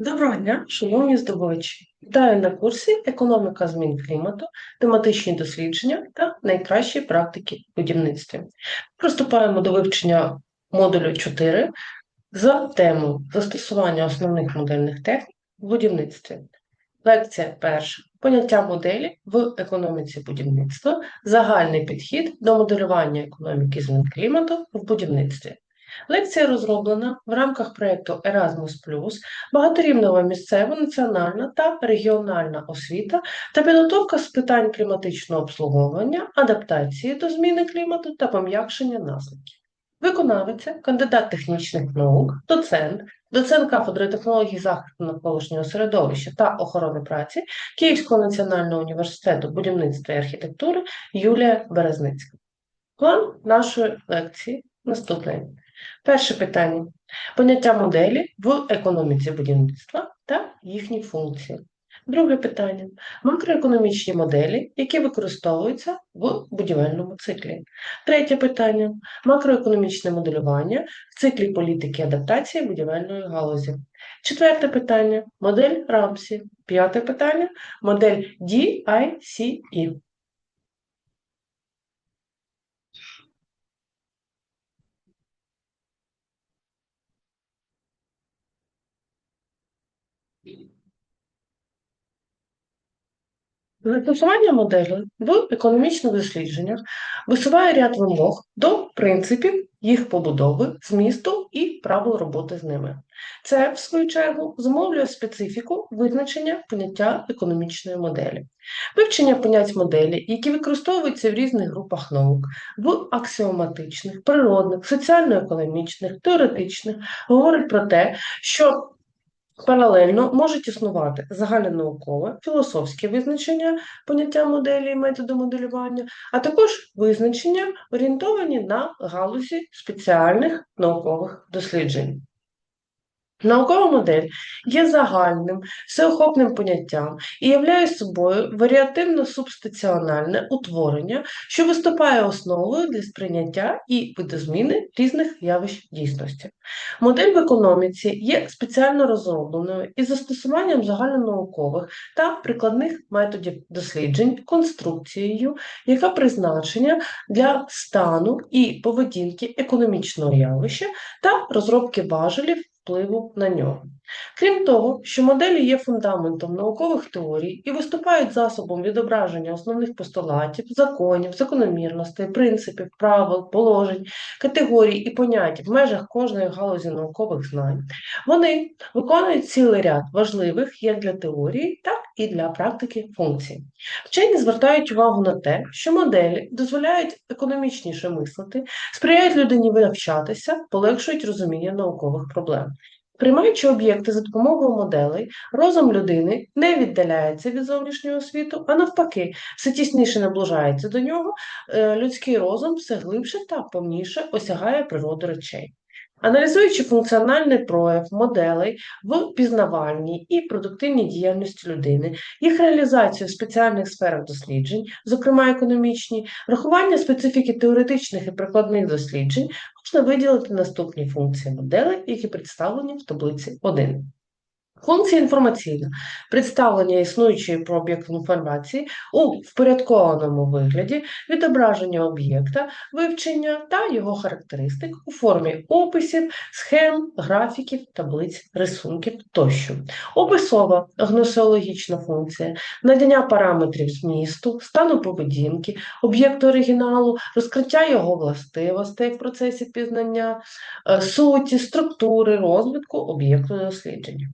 Доброго дня, шановні здобувачі! Вітаю на курсі Економіка змін клімату, тематичні дослідження та найкращі практики в будівництві. Приступаємо до вивчення модулю 4 за темою застосування основних модельних технік в будівництві. Лекція перша. Поняття моделі в економіці будівництва, загальний підхід до моделювання економіки змін клімату в будівництві. Лекція розроблена в рамках проєкту Erasmus+, багаторівнева місцева, національна та регіональна освіта та підготовка з питань кліматичного обслуговування, адаптації до зміни клімату та пом'якшення наслідків. Виконавиця, кандидат технічних наук, доцент, доцент кафедри технологій захисту навколишнього середовища та охорони праці Київського національного університету будівництва і архітектури Юлія Березницька. План нашої лекції наступний. Перше питання: поняття моделі в економіці будівництва та їхні функції. Друге питання: макроекономічні моделі, які використовуються в будівельному циклі. Третє питання: макроекономічне моделювання в циклі політики адаптації будівельної галузі. Четверте питання модель Рамсі. П'яте питання модель DICE. Застосування моделей в економічних дослідженнях висуває ряд вимог до принципів їх побудови, змісту і правил роботи з ними. Це, в свою чергу, зумовлює специфіку визначення поняття економічної моделі. Вивчення понять моделі, які використовуються в різних групах наук, в аксіоматичних, природних, соціально-економічних, теоретичних, говорить про те, що Паралельно можуть існувати загальнонаукове, філософське визначення поняття моделі і методу моделювання, а також визначення, орієнтовані на галузі спеціальних наукових досліджень. Наукова модель є загальним, всеохопним поняттям і являє собою варіативно-субстаціональне утворення, що виступає основою для сприйняття і видозміни різних явищ дійсності. Модель в економіці є спеціально розробленою із застосуванням загальнонаукових та прикладних методів досліджень конструкцією, яка призначення для стану і поведінки економічного явища та розробки важелів впливу на нього. Крім того, що моделі є фундаментом наукових теорій і виступають засобом відображення основних постулатів, законів, закономірностей, принципів, правил, положень, категорій і понять в межах кожної галузі наукових знань, вони виконують цілий ряд важливих як для теорії, так і для практики функцій. Вчені звертають увагу на те, що моделі дозволяють економічніше мислити, сприяють людині навчатися, полегшують розуміння наукових проблем. Приймаючи об'єкти за допомогою моделей, розум людини не віддаляється від зовнішнього світу, а навпаки, все тісніше наближається до нього, е, людський розум все глибше та повніше осягає природу речей. Аналізуючи функціональний прояв моделей в пізнавальній і продуктивній діяльності людини, їх реалізацію в спеціальних сферах досліджень, зокрема економічні, врахування специфіки теоретичних і прикладних досліджень, можна виділити наступні функції моделей, які представлені в таблиці 1. Функція інформаційна представлення існуючої про об'єкт інформації у впорядкованому вигляді, відображення об'єкта, вивчення та його характеристик у формі описів, схем, графіків, таблиць, рисунків тощо. Описова гносеологічна функція, надання параметрів змісту, стану поведінки, об'єкту оригіналу, розкриття його властивостей в процесі пізнання, е, суті, структури, розвитку об'єкту дослідження.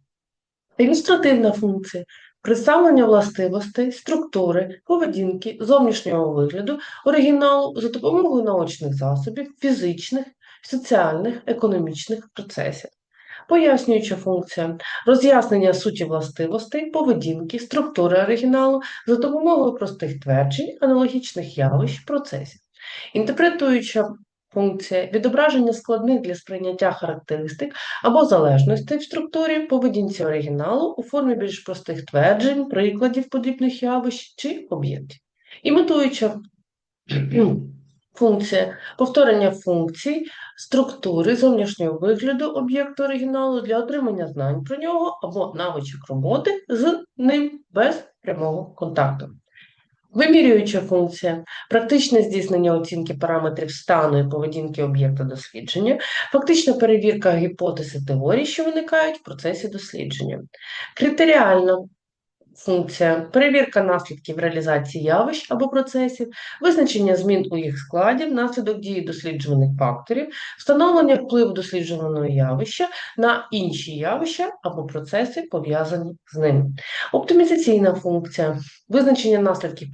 Ілюстративна функція представлення властивостей, структури, поведінки, зовнішнього вигляду, оригіналу за допомогою наочних засобів, фізичних, соціальних, економічних процесів. Пояснююча функція роз'яснення суті властивостей, поведінки, структури оригіналу за допомогою простих тверджень, аналогічних явищ, процесів. Інтерпретуюча функція відображення складних для сприйняття характеристик або залежностей в структурі поведінці оригіналу у формі більш простих тверджень, прикладів подібних явищ чи об'єктів. Імітуюча Функція повторення функцій, структури зовнішнього вигляду об'єкту оригіналу для отримання знань про нього або навичок роботи з ним без прямого контакту. Вимірююча функція, практичне здійснення оцінки параметрів стану і поведінки об'єкта дослідження, фактична перевірка гіпотез і теорій, що виникають в процесі дослідження. Критеріальна функція, перевірка наслідків реалізації явищ або процесів, визначення змін у їх складі внаслідок дії досліджуваних факторів, встановлення впливу досліджуваного явища на інші явища або процеси, пов'язані з ним. Оптимізаційна функція, визначення наслідків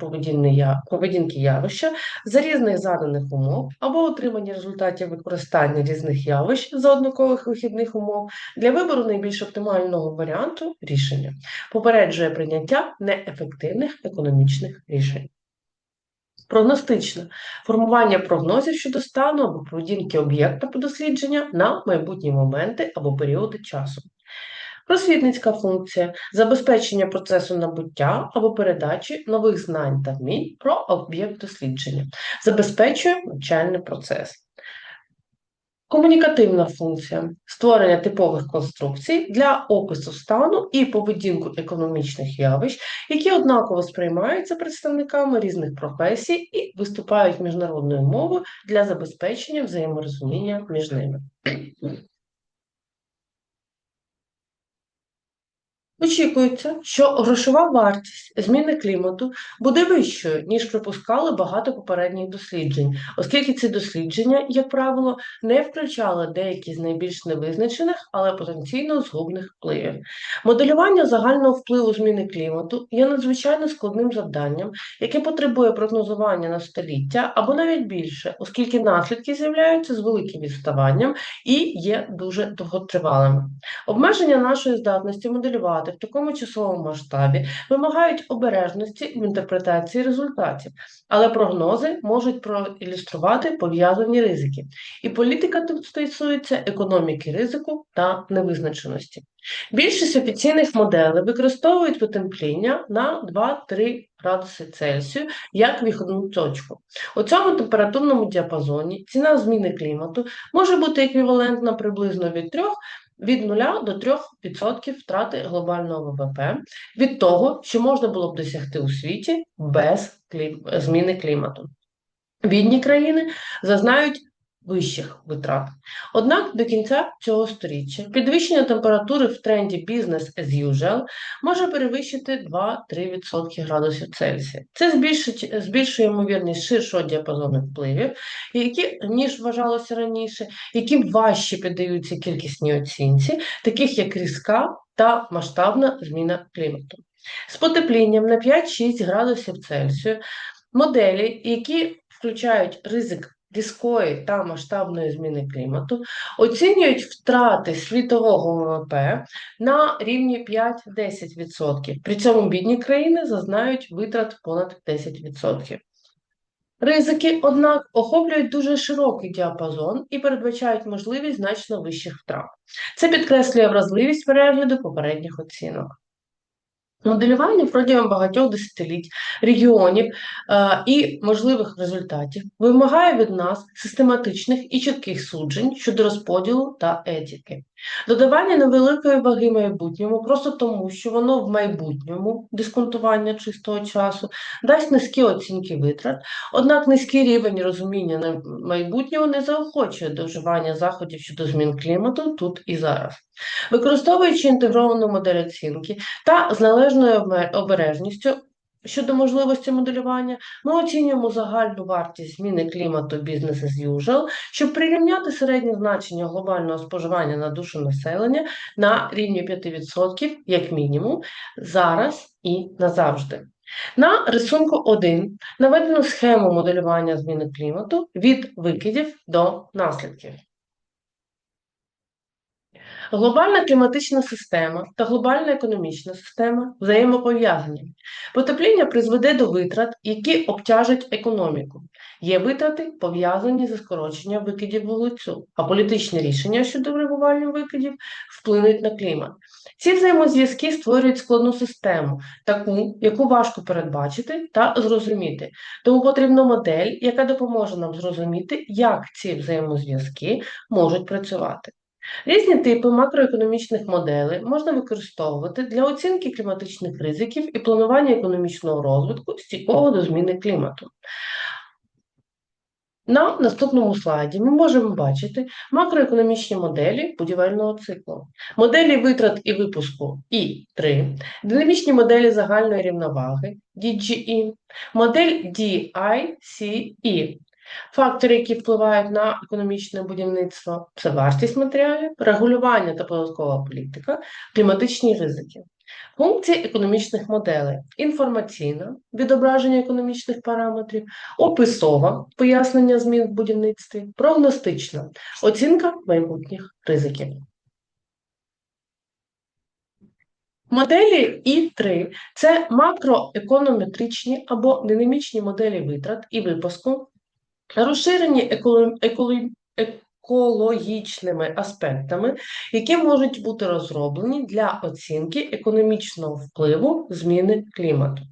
поведінки явища за різних заданих умов або отримання результатів використання різних явищ за однакових вихідних умов для вибору найбільш оптимального варіанту рішення, попереджує неефективних економічних рішень. Прогностичне формування прогнозів щодо стану або поведінки об'єкта по дослідження на майбутні моменти або періоди часу. Просвітницька функція забезпечення процесу набуття або передачі нових знань та вмінь про об'єкт дослідження, забезпечує навчальний процес. Комунікативна функція створення типових конструкцій для опису стану і поведінку економічних явищ, які однаково сприймаються представниками різних професій і виступають міжнародною мовою для забезпечення взаєморозуміння між ними. Очікується, що грошова вартість зміни клімату буде вищою, ніж припускали багато попередніх досліджень, оскільки ці дослідження, як правило, не включали деякі з найбільш невизначених, але потенційно згубних впливів. Моделювання загального впливу зміни клімату є надзвичайно складним завданням, яке потребує прогнозування на століття або навіть більше, оскільки наслідки з'являються з великим відставанням і є дуже довготривалими. Обмеження нашої здатності моделювати в такому часовому масштабі вимагають обережності в інтерпретації результатів, але прогнози можуть проілюструвати пов'язані ризики. І політика тут стосується економіки ризику та невизначеності. Більшість офіційних моделей використовують потепління на 2-3 градуси Цельсію як виходну точку. У цьому температурному діапазоні ціна зміни клімату може бути еквівалентна приблизно від 3 від 0 до 3% втрати глобального ВВП від того, що можна було б досягти у світі без зміни клімату. Бідні країни зазнають вищих витрат. Однак до кінця цього сторіччя підвищення температури в тренді Business as usual може перевищити 2-3% градусів Цельсія. Це збільшує, збільшує ймовірність ширшого діапазону впливів, які, ніж вважалося раніше, які важче піддаються кількісній оцінці, таких як різка та масштабна зміна клімату. З потеплінням на 5-6 градусів Цельсію моделі, які включають ризик різкої та масштабної зміни клімату, оцінюють втрати світового ВВП на рівні 5-10%. При цьому бідні країни зазнають витрат понад 10%. Ризики, однак, охоплюють дуже широкий діапазон і передбачають можливість значно вищих втрат. Це підкреслює вразливість перегляду попередніх оцінок. Моделювання протягом багатьох десятиліть регіонів е, і можливих результатів вимагає від нас систематичних і чітких суджень щодо розподілу та етики. Додавання невеликої ваги майбутньому просто тому, що воно в майбутньому дисконтування чистого часу дасть низькі оцінки витрат, однак низький рівень розуміння майбутнього не заохочує до вживання заходів щодо змін клімату тут і зараз. Використовуючи інтегровану модель оцінки та з належною обережністю щодо можливості моделювання, ми оцінюємо загальну вартість зміни клімату Business as usual, щоб прирівняти середнє значення глобального споживання на душу населення на рівні 5% як мінімум, зараз і назавжди. На рисунку 1 наведено схему моделювання зміни клімату від викидів до наслідків. Глобальна кліматична система та глобальна економічна система взаємопов'язані. Потепління призведе до витрат, які обтяжать економіку. Є витрати, пов'язані зі скороченням викидів вуглецю, а політичні рішення щодо врегування викидів вплинуть на клімат. Ці взаємозв'язки створюють складну систему, таку, яку важко передбачити та зрозуміти. Тому потрібна модель, яка допоможе нам зрозуміти, як ці взаємозв'язки можуть працювати. Різні типи макроекономічних моделей можна використовувати для оцінки кліматичних ризиків і планування економічного розвитку стійкого до зміни клімату. На наступному слайді ми можемо бачити макроекономічні моделі будівельного циклу, моделі витрат і випуску І3, динамічні моделі загальної рівноваги DGE, модель DICE, Фактори, які впливають на економічне будівництво, це вартість матеріалів, регулювання та податкова політика, кліматичні ризики. Функції економічних моделей: інформаційна відображення економічних параметрів, описова пояснення змін в будівництві, прогностична оцінка майбутніх ризиків. Моделі І3 це макроеконометричні або динамічні моделі витрат і випуску розширені еколо... Еколо... екологічними аспектами, які можуть бути розроблені для оцінки економічного впливу зміни клімату.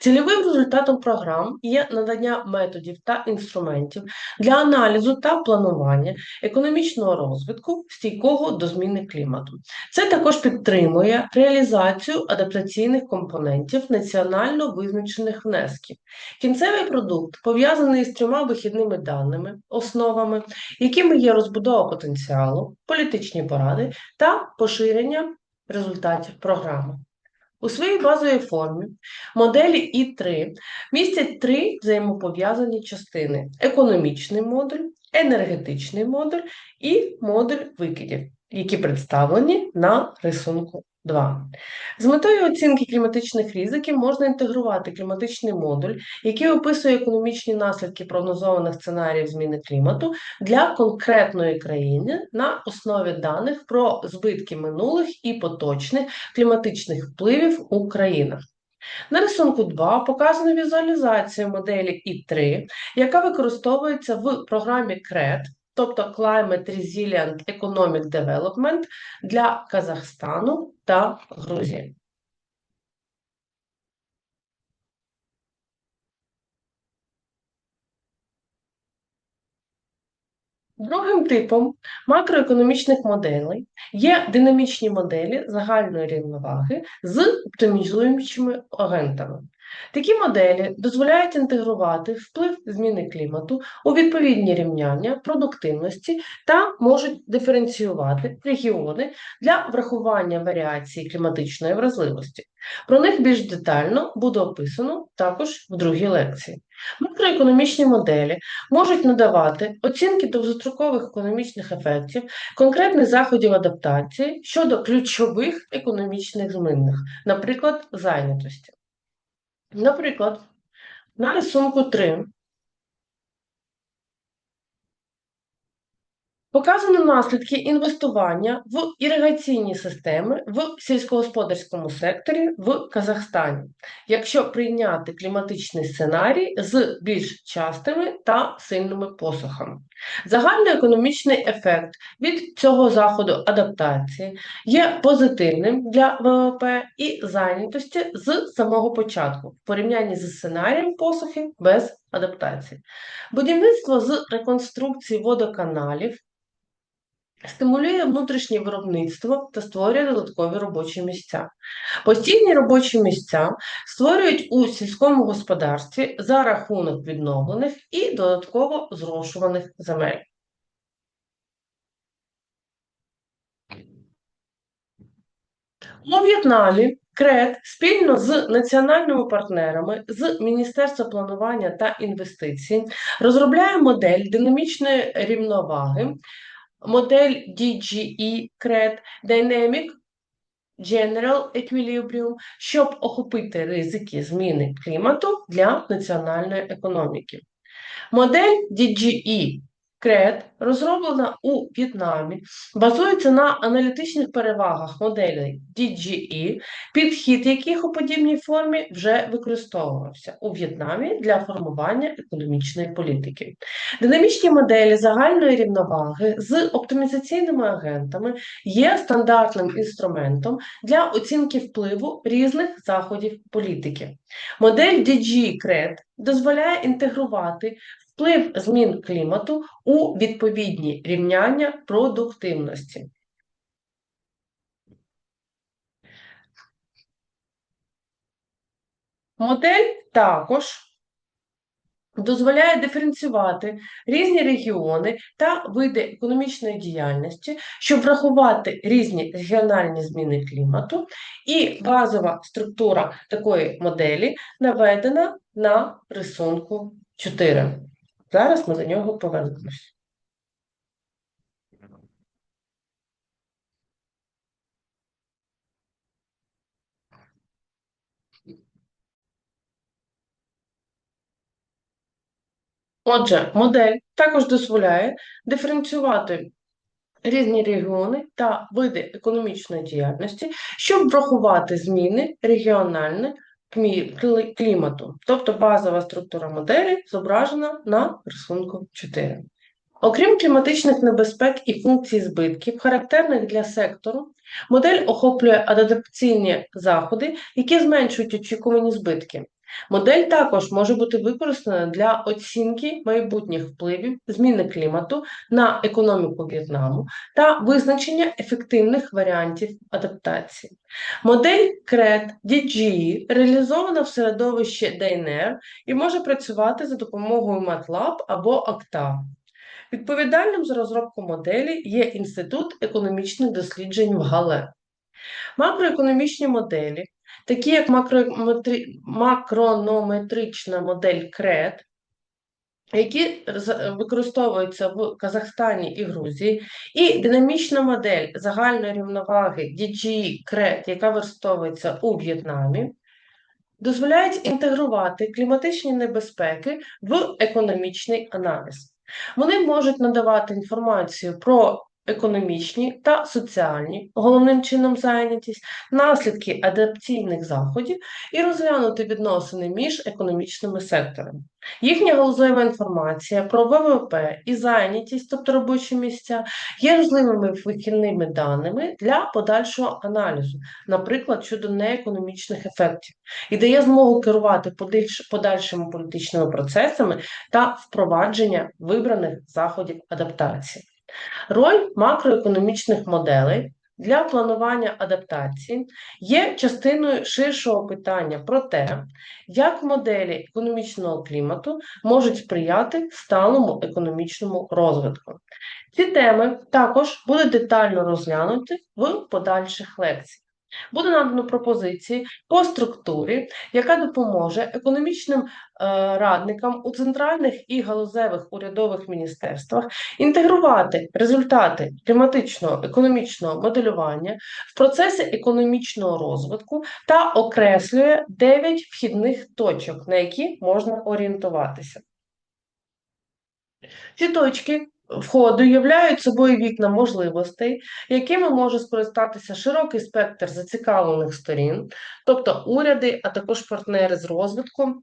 Цільовим результатом програм є надання методів та інструментів для аналізу та планування економічного розвитку стійкого до зміни клімату. Це також підтримує реалізацію адаптаційних компонентів національно визначених внесків. Кінцевий продукт пов'язаний з трьома вихідними даними, основами, якими є розбудова потенціалу, політичні поради та поширення результатів програми. У своїй базовій формі моделі І3 містять три взаємопов'язані частини: економічний модуль, енергетичний модуль і модуль викидів, які представлені на рисунку 2. З метою оцінки кліматичних ризиків можна інтегрувати кліматичний модуль, який описує економічні наслідки прогнозованих сценаріїв зміни клімату для конкретної країни на основі даних про збитки минулих і поточних кліматичних впливів у країнах. На рисунку 2 показана візуалізація моделі І3, яка використовується в програмі CRED тобто Climate Resilient Economic Development для Казахстану та Грузії. Другим типом макроекономічних моделей є динамічні моделі загальної рівноваги з оптимізуючими агентами. Такі моделі дозволяють інтегрувати вплив зміни клімату у відповідні рівняння продуктивності та можуть диференціювати регіони для врахування варіації кліматичної вразливості. Про них більш детально буде описано також в другій лекції. Макроекономічні моделі можуть надавати оцінки довгострокових економічних ефектів, конкретних заходів адаптації щодо ключових економічних змінних, наприклад, зайнятості. Наприклад, на рисунку 3 Показано наслідки інвестування в іригаційні системи в сільськогосподарському секторі в Казахстані, якщо прийняти кліматичний сценарій з більш частими та сильними посухами. Загальний економічний ефект від цього заходу адаптації є позитивним для ВВП і зайнятості з самого початку в порівнянні з сценарієм посухи без адаптації. Будівництво з реконструкції водоканалів стимулює внутрішнє виробництво та створює додаткові робочі місця. Постійні робочі місця створюють у сільському господарстві за рахунок відновлених і додатково зрошуваних земель. У В'єтнамі КРЕД спільно з національними партнерами з Міністерства планування та інвестицій розробляє модель динамічної рівноваги модель DGE CRED Dynamic General Equilibrium, щоб охопити ризики зміни клімату для національної економіки. Модель DGE CRED, розроблена у В'єтнамі, базується на аналітичних перевагах моделей DGE, підхід яких у подібній формі вже використовувався у В'єтнамі для формування економічної політики. Динамічні моделі загальної рівноваги з оптимізаційними агентами є стандартним інструментом для оцінки впливу різних заходів політики. Модель DG-CRED дозволяє інтегрувати вплив змін клімату у відповідні рівняння продуктивності. Модель також дозволяє диференціювати різні регіони та види економічної діяльності, щоб врахувати різні регіональні зміни клімату, і базова структура такої моделі наведена на рисунку 4. Зараз ми до нього повернемось. Отже, модель також дозволяє диференціювати різні регіони та види економічної діяльності, щоб врахувати зміни регіональної клімату, тобто базова структура моделі зображена на рисунку 4. Окрім кліматичних небезпек і функцій збитків, характерних для сектору, модель охоплює адаптаційні заходи, які зменшують очікувані збитки. Модель також може бути використана для оцінки майбутніх впливів зміни клімату на економіку В'єтнаму та визначення ефективних варіантів адаптації. Модель CRED DGE реалізована в середовищі DNR і може працювати за допомогою MATLAB або Octave. Відповідальним за розробку моделі є Інститут економічних досліджень в Гале. Макроекономічні моделі такі як макронометрична модель CRED, які використовуються в Казахстані і Грузії, і динамічна модель загальної рівноваги DGE CRED, яка використовується у В'єтнамі, дозволяють інтегрувати кліматичні небезпеки в економічний аналіз. Вони можуть надавати інформацію про економічні та соціальні, головним чином зайнятість, наслідки адаптаційних заходів і розглянути відносини між економічними секторами. Їхня галузева інформація про ВВП і зайнятість, тобто робочі місця, є важливими вихідними даними для подальшого аналізу, наприклад, щодо неекономічних ефектів, і дає змогу керувати подальшими політичними процесами та впровадження вибраних заходів адаптації. Роль макроекономічних моделей для планування адаптації є частиною ширшого питання про те, як моделі економічного клімату можуть сприяти сталому економічному розвитку. Ці теми також будуть детально розглянуті в подальших лекціях. Буде надано пропозиції по структурі, яка допоможе економічним е, радникам у центральних і галузевих урядових міністерствах інтегрувати результати кліматичного економічного моделювання в процеси економічного розвитку та окреслює 9 вхідних точок, на які можна орієнтуватися. Ці точки входу являють собою вікна можливостей, якими може скористатися широкий спектр зацікавлених сторін, тобто уряди, а також партнери з розвитку.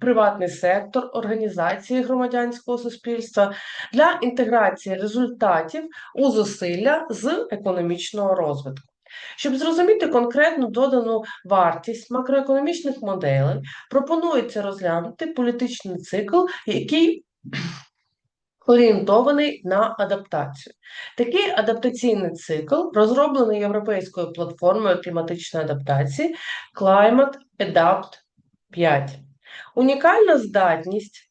Приватний сектор, організації громадянського суспільства для інтеграції результатів у зусилля з економічного розвитку. Щоб зрозуміти конкретну додану вартість макроекономічних моделей, пропонується розглянути політичний цикл, який орієнтований на адаптацію. Такий адаптаційний цикл розроблений Європейською платформою кліматичної адаптації Climate Adapt 5. Унікальна здатність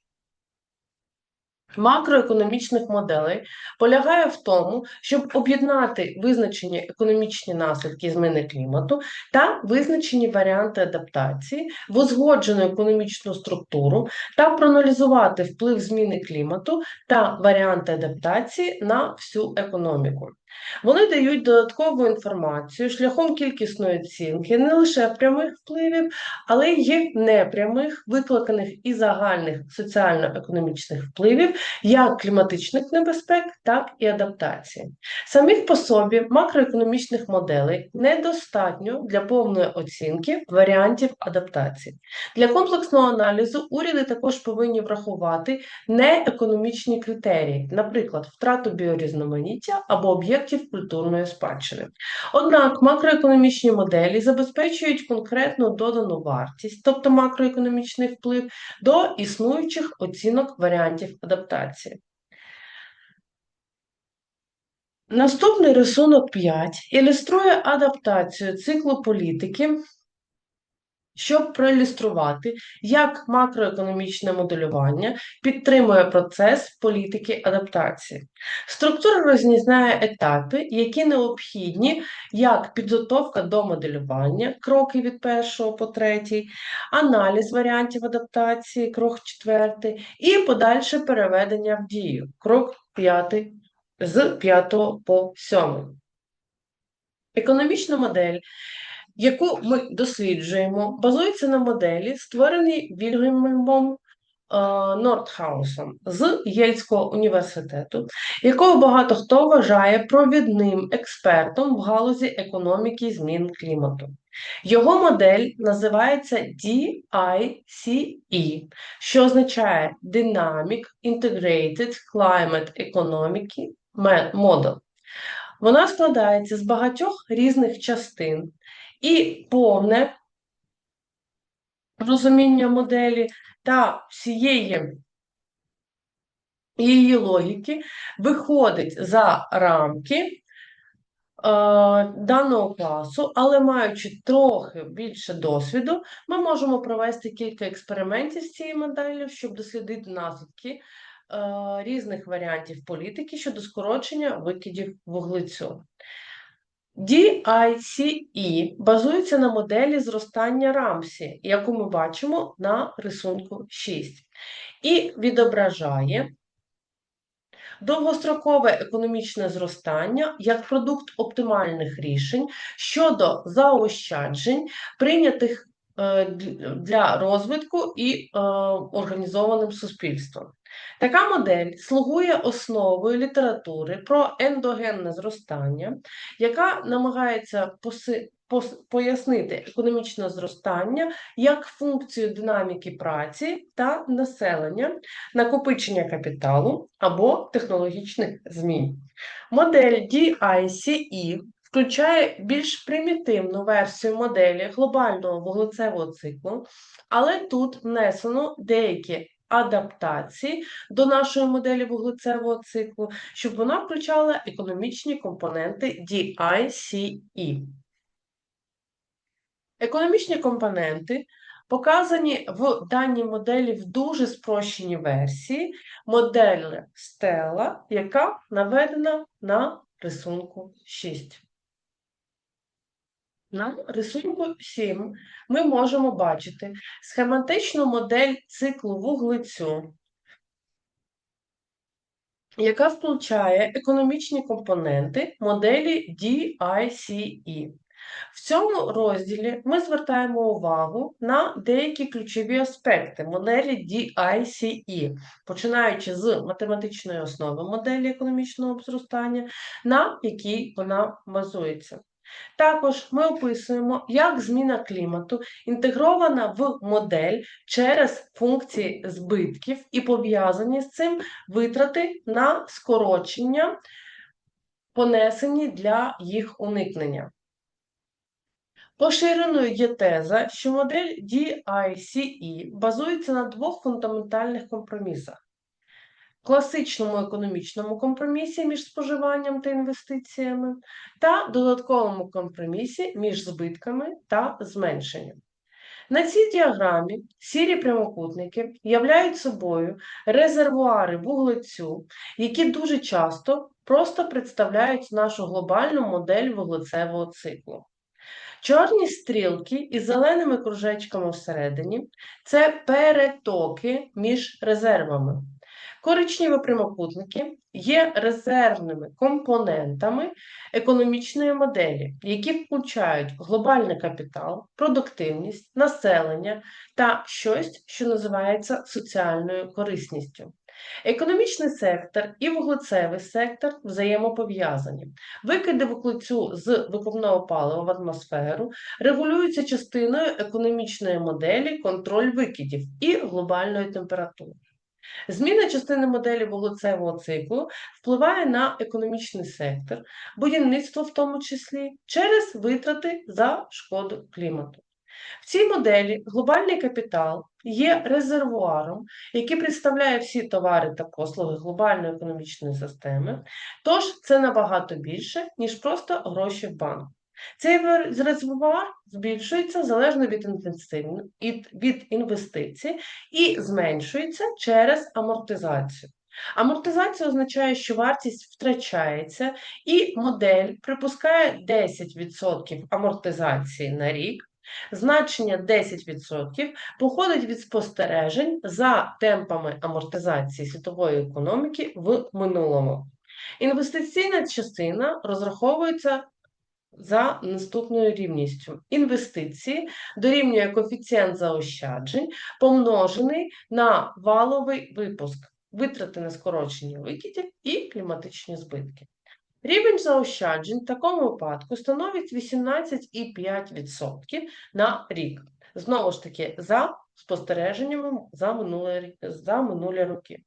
макроекономічних моделей полягає в тому, щоб об'єднати визначені економічні наслідки зміни клімату та визначені варіанти адаптації в узгоджену економічну структуру та проаналізувати вплив зміни клімату та варіанти адаптації на всю економіку. Вони дають додаткову інформацію шляхом кількісної оцінки не лише прямих впливів, але й непрямих, викликаних і загальних соціально-економічних впливів, як кліматичних небезпек, так і адаптації. Самих по собі макроекономічних моделей недостатньо для повної оцінки варіантів адаптації. Для комплексного аналізу уряди також повинні врахувати неекономічні критерії, наприклад, втрату біорізноманіття або об'єктів культурної спадщини. Однак макроекономічні моделі забезпечують конкретну додану вартість, тобто макроекономічний вплив, до існуючих оцінок варіантів адаптації. Наступний рисунок 5 ілюструє адаптацію циклу політики щоб проілюструвати, як макроекономічне моделювання підтримує процес політики адаптації. Структура розрізняє етапи, які необхідні як підготовка до моделювання, кроки від першого по третій, аналіз варіантів адаптації, крок четвертий, і подальше переведення в дію, крок п'ятий з п'ятого по сьомий. Економічна модель яку ми досліджуємо, базується на моделі, створеній Вільгельмом е, Нордхаусом з Єльського університету, якого багато хто вважає провідним експертом в галузі економіки змін клімату. Його модель називається DICE, що означає Dynamic Integrated Climate Economic Model. Вона складається з багатьох різних частин, і повне розуміння моделі та всієї її логіки виходить за рамки е, даного класу, але маючи трохи більше досвіду, ми можемо провести кілька експериментів з цією моделлю, щоб дослідити наслідки е, різних варіантів політики щодо скорочення викидів вуглецю. DICE базується на моделі зростання Рамсі, яку ми бачимо на рисунку 6, і відображає довгострокове економічне зростання як продукт оптимальних рішень щодо заощаджень, прийнятих е, для розвитку і е, організованим суспільством. Така модель слугує основою літератури про ендогенне зростання, яка намагається поси... Пояснити економічне зростання як функцію динаміки праці та населення, накопичення капіталу або технологічних змін. Модель DICE включає більш примітивну версію моделі глобального вуглецевого циклу, але тут внесено деякі адаптації до нашої моделі вуглецевого циклу, щоб вона включала економічні компоненти DICE. Економічні компоненти показані в даній моделі в дуже спрощеній версії модель стела, яка наведена на рисунку 6. На рисунку 7 ми можемо бачити схематичну модель циклу вуглецю, яка включає економічні компоненти моделі DICE. В цьому розділі ми звертаємо увагу на деякі ключові аспекти моделі DICE, починаючи з математичної основи моделі економічного зростання, на якій вона базується. Також ми описуємо, як зміна клімату інтегрована в модель через функції збитків і пов'язані з цим витрати на скорочення, понесені для їх уникнення. Поширеною є теза, що модель DICE базується на двох фундаментальних компромісах класичному економічному компромісі між споживанням та інвестиціями, та додатковому компромісі між збитками та зменшенням. На цій діаграмі сірі прямокутники являють собою резервуари вуглецю, які дуже часто просто представляють нашу глобальну модель вуглецевого циклу. Чорні стрілки із зеленими кружечками всередині це перетоки між резервами. Коричневі прямокутники є резервними компонентами економічної моделі, які включають глобальний капітал, продуктивність, населення та щось, що називається соціальною корисністю. Економічний сектор і вуглецевий сектор взаємопов'язані. Викиди вуглецю з викопного палива в атмосферу регулюються частиною економічної моделі контроль викидів і глобальної температури. Зміна частини моделі вуглецевого циклу впливає на економічний сектор, будівництво в тому числі через витрати за шкоду клімату. В цій моделі глобальний капітал є резервуаром, який представляє всі товари та послуги глобальної економічної системи, тож це набагато більше, ніж просто гроші в банку. Цей резервуар збільшується залежно від від інвестицій і зменшується через амортизацію. Амортизація означає, що вартість втрачається, і модель припускає 10% амортизації на рік. Значення 10% походить від спостережень за темпами амортизації світової економіки в минулому. Інвестиційна частина розраховується за наступною рівністю. Інвестиції дорівнює коефіцієнт заощаджень, помножений на валовий випуск, витрати на скорочення викидів і кліматичні збитки. Рівень заощаджень в такому випадку становить 18,5% на рік. Знову ж таки, за спостереженнями за минулі, за минулі роки.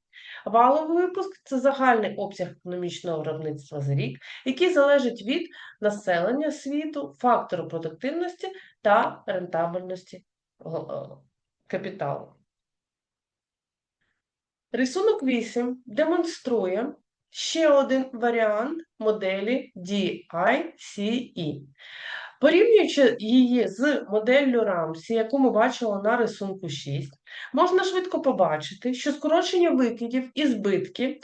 Валовий випуск це загальний обсяг економічного виробництва за рік, який залежить від населення світу, фактору продуктивності та рентабельності капіталу. Рисунок 8 демонструє ще один варіант моделі DICE. Порівнюючи її з моделлю Рамсі, яку ми бачили на рисунку 6, можна швидко побачити, що скорочення викидів і збитки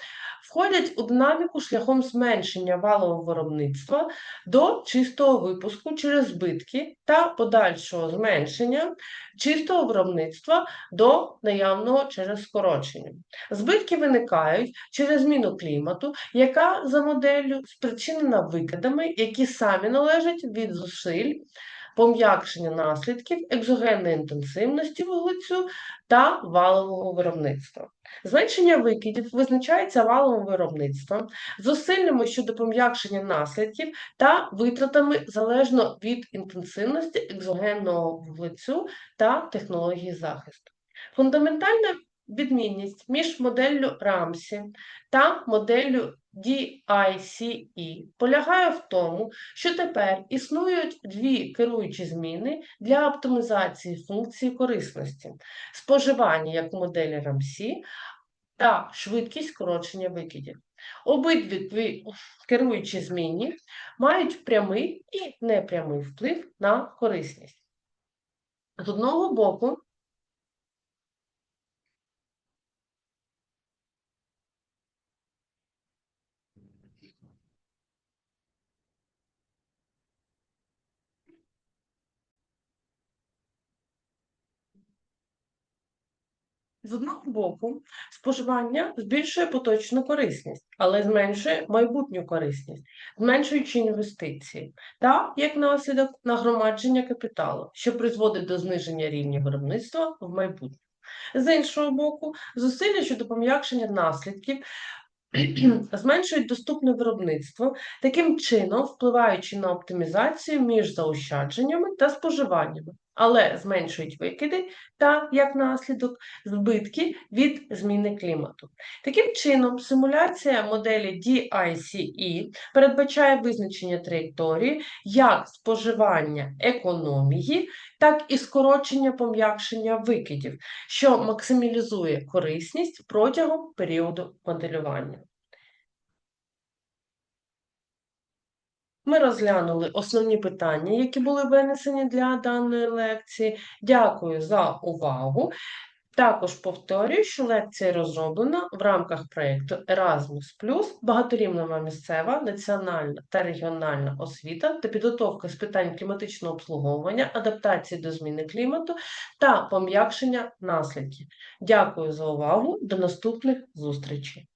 входять у динаміку шляхом зменшення валового виробництва до чистого випуску через збитки та подальшого зменшення чистого виробництва до наявного через скорочення. Збитки виникають через зміну клімату, яка за моделлю спричинена викидами, які самі належать від зусиль пом'якшення наслідків екзогенної інтенсивності вуглецю та валового виробництва. Зменшення викидів визначається валовим виробництвом, зусиллями щодо пом'якшення наслідків та витратами залежно від інтенсивності екзогенного вуглецю та технології захисту. Фундаментальна відмінність між моделлю Рамсі та моделлю DICE полягає в тому, що тепер існують дві керуючі зміни для оптимізації функції корисності, споживання як у моделі Рамсі та швидкість скорочення викидів. Обидві керуючі зміни мають прямий і непрямий вплив на корисність. З одного боку, З одного боку, споживання збільшує поточну корисність, але зменшує майбутню корисність, зменшуючи інвестиції та, як наслідок, нагромадження капіталу, що призводить до зниження рівня виробництва в майбутньому. З іншого боку, зусилля щодо пом'якшення наслідків зменшують доступне виробництво, таким чином впливаючи на оптимізацію між заощадженнями та споживаннями але зменшують викиди та, як наслідок, збитки від зміни клімату. Таким чином, симуляція моделі DICE передбачає визначення траєкторії як споживання економії, так і скорочення пом'якшення викидів, що максималізує корисність протягом періоду моделювання. Ми розглянули основні питання, які були винесені для даної лекції. Дякую за увагу. Також повторюю, що лекція розроблена в рамках проєкту Erasmus+, багаторівнева місцева, національна та регіональна освіта та підготовка з питань кліматичного обслуговування, адаптації до зміни клімату та пом'якшення наслідків. Дякую за увагу. До наступних зустрічей!